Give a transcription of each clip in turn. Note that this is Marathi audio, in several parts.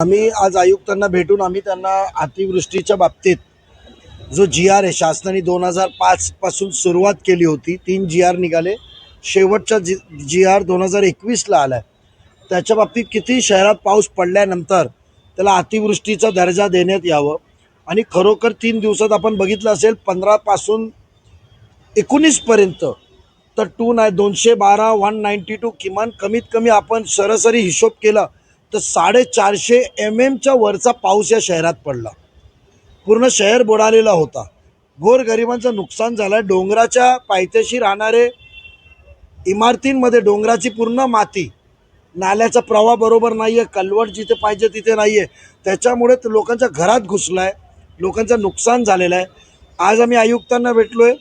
आम्ही आज आयुक्तांना भेटून आम्ही त्यांना अतिवृष्टीच्या बाबतीत जो जी आर आहे शासनाने दोन हजार पाचपासून सुरुवात केली होती तीन जी आर निघाले. शेवटचा जी जी आर दोन हजार एकवीसला आला आहे त्याच्या बाबतीत किती शहरात पाऊस पडल्यानंतर त्याला अतिवृष्टीचा दर्जा देण्यात यावं. आणि खरोखर तीन दिवसात आपण बघितलं असेल पंधरापासून एकोणीसपर्यंत तर टू नाय दोनशे बारा वन नाईन्टी टू किमान कमीत कमी आपण सरासरी हिशोब केला तर साडेचारशे एम एमच्या वरचा पाऊस या शहरात पडला. पूर्ण शहर बुडालेला होता. गोरगरिबांचं नुकसान झालं. डोंगराच्या पायथ्याशी राहणारे इमारतींमध्ये डोंगराची पूर्ण माती नाल्याचा प्रवाह बरोबर नाही आहे कलवट जिथे पाहिजे तिथे नाही आहे त्याच्यामुळे लोकांच्या घरात घुसला आहे लोकांचं नुकसान झालेलं आहे आज आम्ही आयुक्तांना भेटलो आहे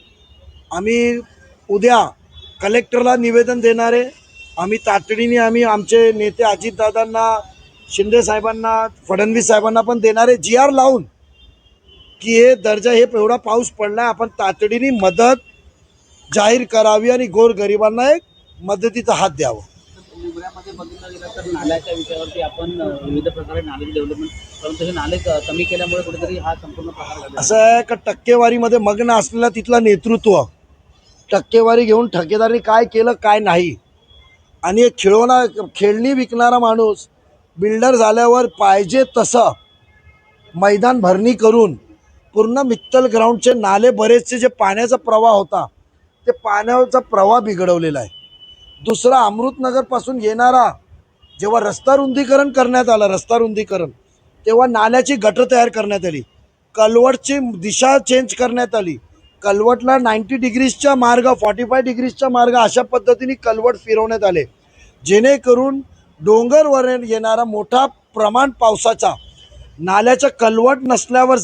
आम्ही उद्या कलेक्टरला निवेदन देणार आहे आम्ही तातडीने आम्ही आमचे नेते अजितदादांना शिंदे साहेबांना फडणवीस साहेबांना पण देणार जी आर लावून की हे दर्जा हे एवढा पाऊस पडला आपण तातडीने मदत जाहीर करावी आणि गोरगरिबांना एक मदतीचा हात द्यावा. मुंबईमध्ये बघितलं गेलं तर नाल्याच्या विषयावरती आपण अ, विविध प्रकारे नाले डेव्हलपमेंट परंतु हे नाले क- कमी केल्यामुळे कुठेतरी हा संपूर्ण प्रकार घडला. असं आहे का टक्केवारीमध्ये मग्न असलेला तिथला नेतृत्व टक्केवारी घेऊन ठेकेदारांनी काय केलं काय नाही आणि एक खेळवणा खेळणी विकणारा माणूस बिल्डर झाल्यावर पाहिजे तसं मैदान भरणी करून पूर्ण मित्तल ग्राउंडचे नाले बरेचसे जे पाण्याचा प्रवाह होता ते पाण्याचा प्रवाह बिघडवलेला आहे. दुसरा अमृतनगरपासून येणारा जेव्हा रस्ता रुंदीकरण करण्यात आलं रस्ता रुंदीकरण तेव्हा नाल्याची गटर तयार करण्यात आली. कलवटची दिशा चेंज करण्यात आली. कलवटला नाईन्टी डिग्रीजच्या मार्ग फॉर्टी फाय डिग्रीजच्या मार्ग अशा पद्धतीने कलवट फिरवण्यात आले. जेणेकरून डोंगरवर येणारा मोठा प्रमाण पावसाचा नाल्याचा कलवट नसल्यावर